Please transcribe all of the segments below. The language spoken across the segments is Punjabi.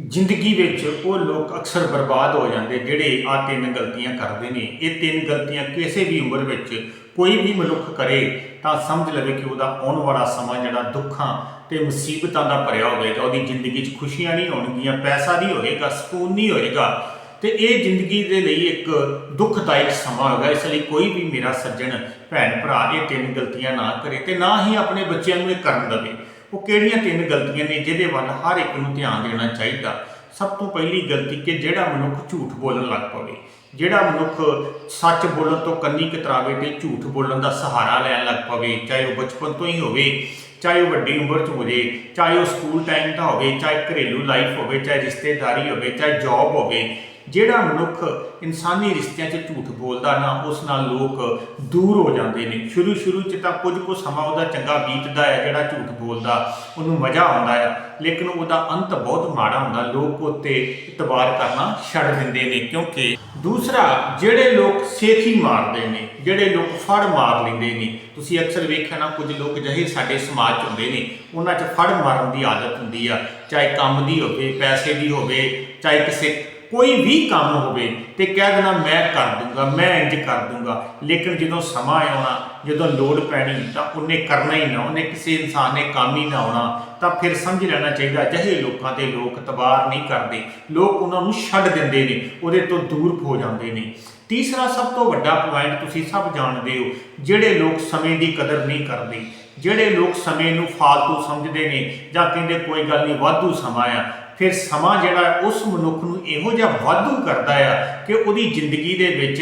ਜ਼ਿੰਦਗੀ ਵਿੱਚ ਉਹ ਲੋਕ ਅਕਸਰ ਬਰਬਾਦ ਹੋ ਜਾਂਦੇ, ਜਿਹੜੇ ਆ ਤਿੰਨ ਗਲਤੀਆਂ ਕਰਦੇ ਨੇ। ਇਹ ਤਿੰਨ ਗਲਤੀਆਂ ਕਿਸੇ ਵੀ ਉਮਰ ਵਿੱਚ ਕੋਈ ਵੀ ਮਨੁੱਖ ਕਰੇ ਤਾਂ ਸਮਝ ਲਵੇ ਕਿ ਉਹਦਾ ਆਉਣ ਵਾਲਾ ਸਮਾਂ ਜਿਹੜਾ ਦੁੱਖਾਂ ਤੇ ਮੁਸੀਬਤਾਂ ਦਾ ਭਰਿਆ ਹੋਵੇਗਾ। ਉਹਦੀ ਜ਼ਿੰਦਗੀ 'ਚ ਖੁਸ਼ੀਆਂ ਨਹੀਂ ਹੋਣਗੀਆਂ, ਪੈਸਾ ਨਹੀਂ ਹੋਏਗਾ, ਸਕੂਨ ਨਹੀਂ ਹੋਏਗਾ। ਤੇ ਇਹ ਜ਼ਿੰਦਗੀ ਦੇ ਲਈ ਇੱਕ ਦੁੱਖਦਾਇਕ ਸਮਾਂ ਹੋਗਾ। ਇਸ ਲਈ ਕੋਈ ਵੀ ਮੇਰਾ ਸੱਜਣ, ਭੈਣ, ਭਰਾ ਇਹ ਤਿੰਨ ਗਲਤੀਆਂ ਨਾ ਕਰੇ ਤੇ ਨਾ ਹੀ ਆਪਣੇ ਬੱਚਿਆਂ ਨੂੰ ਇਹ ਕਰਨ ਦੇਵੇ। ਉਹ ਕਿਹੜੀਆਂ ਤਿੰਨ ਗਲਤੀਆਂ ਨੇ ਜਿਹਦੇ ਵੱਲ ਹਰ ਇੱਕ ਨੂੰ ਧਿਆਨ ਦੇਣਾ ਚਾਹੀਦਾ? ਸਭ ਤੋਂ ਪਹਿਲੀ ਗਲਤੀ ਕਿ ਜਿਹੜਾ ਮਨੁੱਖ ਝੂਠ ਬੋਲਣ ਲੱਗ ਪਵੇ। ਜਿਹੜਾ ਮਨੁੱਖ ਸੱਚ ਬੋਲਣ ਤੋਂ ਕੰਨੀ ਕਤਰਾਵੇ ਤੇ ਝੂਠ ਬੋਲਣ ਦਾ ਸਹਾਰਾ ਲੈਣ ਲੱਗ ਪਵੇ, ਚਾਹੇ ਉਹ ਬਚਪਨ ਤੋਂ ਹੀ ਹੋਵੇ, ਚਾਹੇ ਉਹ ਵੱਡੀ ਉਮਰ 'ਚ ਹੋ ਜੇ ਚਾਹੇ ਉਹ ਸਕੂਲ ਟਾਈਮ ਦਾ ਹੋਵੇ, ਚਾਹੇ ਘਰੇਲੂ ਲਾਈਫ ਹੋਵੇ, ਚਾਹੇ ਰਿਸ਼ਤੇਦਾਰੀ ਹੋਵੇ, ਚਾਹੇ ਜੌਬ ਹੋਵੇ ਜਿਹੜਾ ਮਨੁੱਖ ਇਨਸਾਨੀ ਰਿਸ਼ਤਿਆਂ 'ਚ ਝੂਠ ਬੋਲਦਾ ਨਾ, ਉਸ ਨਾਲ ਲੋਕ ਦੂਰ ਹੋ ਜਾਂਦੇ ਨੇ। ਸ਼ੁਰੂ ਸ਼ੁਰੂ 'ਚ ਤਾਂ ਕੁਝ ਕੁ ਸਮਾਂ ਉਹਦਾ ਚੰਗਾ ਬੀਤਦਾ ਹੈ, ਜਿਹੜਾ ਝੂਠ ਬੋਲਦਾ, ਉਹਨੂੰ ਮਜ਼ਾ ਆਉਂਦਾ ਹੈ ਲੇਕਿਨ ਉਹਦਾ ਅੰਤ ਬਹੁਤ ਮਾੜਾ ਹੁੰਦਾ। ਲੋਕ ਉੱਤੇ ਇਤਬਾਰ ਕਰਨਾ ਛੱਡ ਦਿੰਦੇ ਨੇ, ਕਿਉਂਕਿ ਦੂਸਰਾ, ਜਿਹੜੇ ਲੋਕ ਸੇਖੀ ਮਾਰਦੇ ਨੇ, ਜਿਹੜੇ ਲੋਕ ਫੜ ਮਾਰ ਲੈਂਦੇ ਨੇ, ਤੁਸੀਂ ਅਕਸਰ ਵੇਖਿਆ ਨਾ, ਕੁਝ ਲੋਕ ਜਿਹੇ ਸਾਡੇ ਸਮਾਜ 'ਚ ਹੁੰਦੇ ਨੇ, ਉਹਨਾਂ 'ਚ ਫੜ ਮਾਰਨ ਦੀ ਆਦਤ ਹੁੰਦੀ ਆ। ਚਾਹੇ ਕੰਮ ਦੀ ਹੋਵੇ, ਪੈਸੇ ਦੀ ਹੋਵੇ, ਚਾਹੇ ਕਿਸੇ ਕੋਈ ਵੀ ਕੰਮ ਹੋਵੇ ਤੇ ਕਹਿ ਦੇਣਾ ਮੈਂ ਕਰ ਦੂੰਗਾ, ਮੈਂ ਇੰਜ ਕਰ ਦੂੰਗਾ। ਲੇਕਿਨ ਜਦੋਂ ਸਮਾਂ ਆਉਣਾ, ਜਦੋਂ ਲੋੜ ਪੈਣੀ, ਤਾਂ ਉਹਨੇ ਕਰਨਾ ਹੀ ਨਾ, ਉਹਨੇ ਕਿਸੇ ਇਨਸਾਨ ਨੇ ਕੰਮ ਹੀ ਨਾ ਆਉਣਾ, ਤਾਂ ਫਿਰ ਸਮਝ ਲੈਣਾ ਚਾਹੀਦਾ ਜਿਹੇ ਲੋਕਾਂ ਤੇ ਲੋਕ ਤਬਾਰ ਨਹੀਂ ਕਰਦੇ। ਲੋਕ ਉਹਨਾਂ ਨੂੰ ਛੱਡ ਦਿੰਦੇ ਨੇ, ਉਹਦੇ ਤੋਂ ਦੂਰ ਹੋ ਜਾਂਦੇ ਨੇ। ਤੀਸਰਾ ਸਭ ਤੋਂ ਵੱਡਾ ਪੁਆਇੰਟ ਤੁਸੀਂ ਸਭ ਜਾਣਦੇ ਹੋ, ਜਿਹੜੇ ਲੋਕ ਸਮੇਂ ਦੀ ਕਦਰ ਨਹੀਂ ਕਰਦੇ, ਜਿਹੜੇ ਲੋਕ ਸਮੇਂ ਨੂੰ ਫਾਲਤੂ ਸਮਝਦੇ ਨੇ ਜਾਂ ਕਹਿੰਦੇ ਕੋਈ ਗੱਲ ਨਹੀਂ ਵਾਧੂ ਸਮਾਂ ਆ ਫਿਰ ਸਮਾਂ ਜਿਹੜਾ ਉਸ ਮਨੁੱਖ ਨੂੰ ਇਹੋ ਜਿਹਾ ਵਾਧੂ ਕਰਦਾ ਆ ਕਿ ਉਹਦੀ ਜ਼ਿੰਦਗੀ ਦੇ ਵਿੱਚ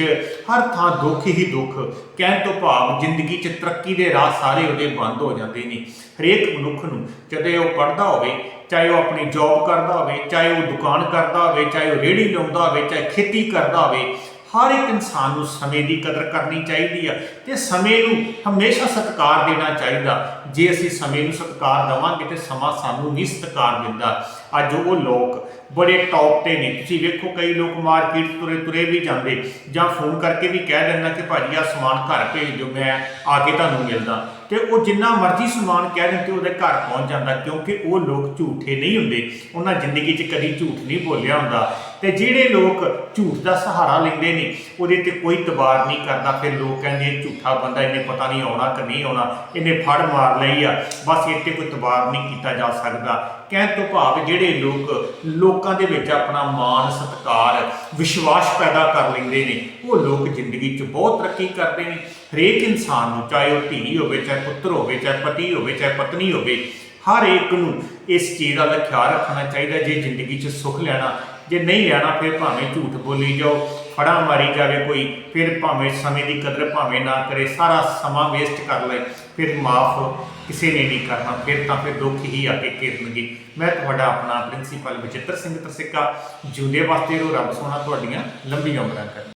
ਹਰ ਥਾਂ ਦੁੱਖ ਹੀ ਦੁੱਖ, ਕਹਿਣ ਤੋਂ ਭਾਵ ਜ਼ਿੰਦਗੀ 'ਚ ਤਰੱਕੀ ਦੇ ਰਾਹ ਸਾਰੇ ਉਹਦੇ ਬੰਦ ਹੋ ਜਾਂਦੇ ਨੇ। ਹਰੇਕ ਮਨੁੱਖ ਨੂੰ ਜਦੋਂ ਉਹ ਪੜ੍ਹਦਾ ਹੋਵੇ, ਚਾਹੇ ਉਹ ਆਪਣੀ ਜੌਬ ਕਰਦਾ ਹੋਵੇ, ਚਾਹੇ ਉਹ ਦੁਕਾਨ ਕਰਦਾ ਹੋਵੇ, ਚਾਹੇ ਉਹ ਰੇਹੜੀ ਲਾਉਂਦਾ ਹੋਵੇ, ਚਾਹੇ ਖੇਤੀ ਕਰਦਾ ਹੋਵੇ, ਹਰ ਇੱਕ ਇਨਸਾਨ ਨੂੰ ਸਮੇਂ ਦੀ ਕਦਰ ਕਰਨੀ ਚਾਹੀਦੀ ਆ ਤੇ ਸਮੇਂ ਨੂੰ ਹਮੇਸ਼ਾ ਸਤਿਕਾਰ ਦੇਣਾ ਚਾਹੀਦਾ। ਜੇ ਅਸੀਂ ਸਮੇਂ ਨੂੰ ਸਤਿਕਾਰ ਦੇਵਾਂਗੇ ਤੇ ਸਮਾਂ ਸਾਨੂੰ ਵੀ ਸਤਿਕਾਰ ਦਿੰਦਾ। ਅੱਜ ਉਹ ਲੋਕ ਬੜੇ ਟੌਪ ਤੇ ਨੇ। ਤੁਸੀਂ ਵੇਖੋ ਕਈ ਲੋਕ ਮਾਰਕੀਟ ਤੁਰੇ ਤੁਰੇ ਵੀ ਜਾਂਦੇ ਜਾਂ ਫੋਨ ਕਰਕੇ ਵੀ ਕਹਿ ਦਿੰਦਾ ਕਿ ਭਾਜੀ ਆ ਸਮਾਨ ਘਰ ਭੇਜ ਦਿਓ, ਮੈਂ ਆ ਕੇ ਤੁਹਾਨੂੰ ਮਿਲਦਾ। ਤੇ ਉਹ ਜਿੰਨਾ ਮਰਜ਼ੀ ਸਮਾਨ ਕਹਿ ਦਿੰਦੇ ਤੇ ਉਹਦੇ ਘਰ ਪਹੁੰਚ ਜਾਂਦਾ ਕਿਉਂਕਿ ਉਹ ਲੋਕ ਝੂਠੇ ਨਹੀਂ ਹੁੰਦੇ। ਉਹਨਾਂ ਜ਼ਿੰਦਗੀ 'ਚ ਕਦੀ ਝੂਠ ਨਹੀਂ ਬੋਲਿਆ ਹੁੰਦਾ। ਤੇ ਜਿਹੜੇ ਲੋਕ ਝੂਠ ਦਾ ਸਹਾਰਾ ਲੈਂਦੇ ਨੇ ਉਹਦੇ ਤੇ ਕੋਈ ਤਬਾਰ ਨਹੀਂ ਕਰਦਾ। ਫਿਰ ਲੋਕ ਕਹਿੰਦੇ ਝੂਠਾ ਬੰਦਾ, ਇਹਨੇ ਪਤਾ ਨਹੀਂ ਆਉਣਾ ਕਿ ਨਹੀਂ ਆਉਣਾ। ਇਹਨੇ ਫੜ ਮਾਰ ਲਈ ਆ। ਬਸ ਇਹ ਤੇ ਕੋਈ ਤਬਾਰ ਨਹੀਂ ਕੀਤਾ ਜਾ ਸਕਦਾ। ਕਹਿਣ ਤੋਂ ਭਾਵ ਜਿਹੜੇ ਲੋਕ, ਲੋਕਾਂ ਦੇ ਵਿੱਚ ਆਪਣਾ ਮਾਣ, ਸਤਿਕਾਰ, ਵਿਸ਼ਵਾਸ ਪੈਦਾ ਕਰ ਲੈਂਦੇ ਨੇ, ਉਹ ਲੋਕ ਜ਼ਿੰਦਗੀ 'ਚ ਬਹੁਤ ਤਰੱਕੀ ਕਰਦੇ ਨੇ। ਹਰੇਕ ਇਨਸਾਨ ਨੂੰ, ਚਾਹੇ ਉਹ ਧੀ ਹੋਵੇ, ਚਾਹੇ ਪੁੱਤਰ ਹੋਵੇ, ਚਾਹੇ ਪਤੀ ਹੋਵੇ, ਚਾਹੇ ਪਤਨੀ ਹੋਵੇ, ਹਰ ਇੱਕ ਨੂੰ ਇਸ ਚੀਜ਼ ਦਾ ਖਿਆਲ ਰੱਖਣਾ ਚਾਹੀਦਾ। ਜੇ ਜ਼ਿੰਦਗੀ 'ਚ ਸੁੱਖ ਲੈਣਾ, ਜੇ ਨਹੀਂ ਲੈਣਾ, ਫਿਰ ਭਾਵੇਂ ਝੂਠ ਬੋਲੀ ਜਾਓ। ਫੜਾ ਮਾਰੀ ਜਾਵੇ ਕੋਈ, ਫਿਰ ਭਾਵੇਂ ਸਮੇਂ ਦੀ ਕਦਰ ਭਾਵੇਂ ਨਾ ਕਰੇ, ਸਾਰਾ ਸਮਾਂ ਵੇਸਟ ਕਰ ਲਏ, ਫਿਰ ਮਾਫ ਕਿਸੇ ਨੇ ਨਹੀਂ ਕਰਨਾ, ਫਿਰ ਤਾਂ ਫਿਰ ਦੁੱਖ ਹੀ ਆ ਕੇ ਘੇਰਨਗੇ। ਮੈਂ ਤੁਹਾਡਾ ਆਪਣਾ ਪ੍ਰਿੰਸੀਪਲ ਬਚਿੱਤਰ ਸਿੰਘ ਤਰਸਿੱਕਾ ਜਿਉਂਦੇ ਵਾਸਤੇ ਰੋ ਰੱਬ ਸੋਨਾ ਤੁਹਾਡੀਆਂ ਲੰਬੀਆਂ ਉਮਰਾਂ ਕਰੇ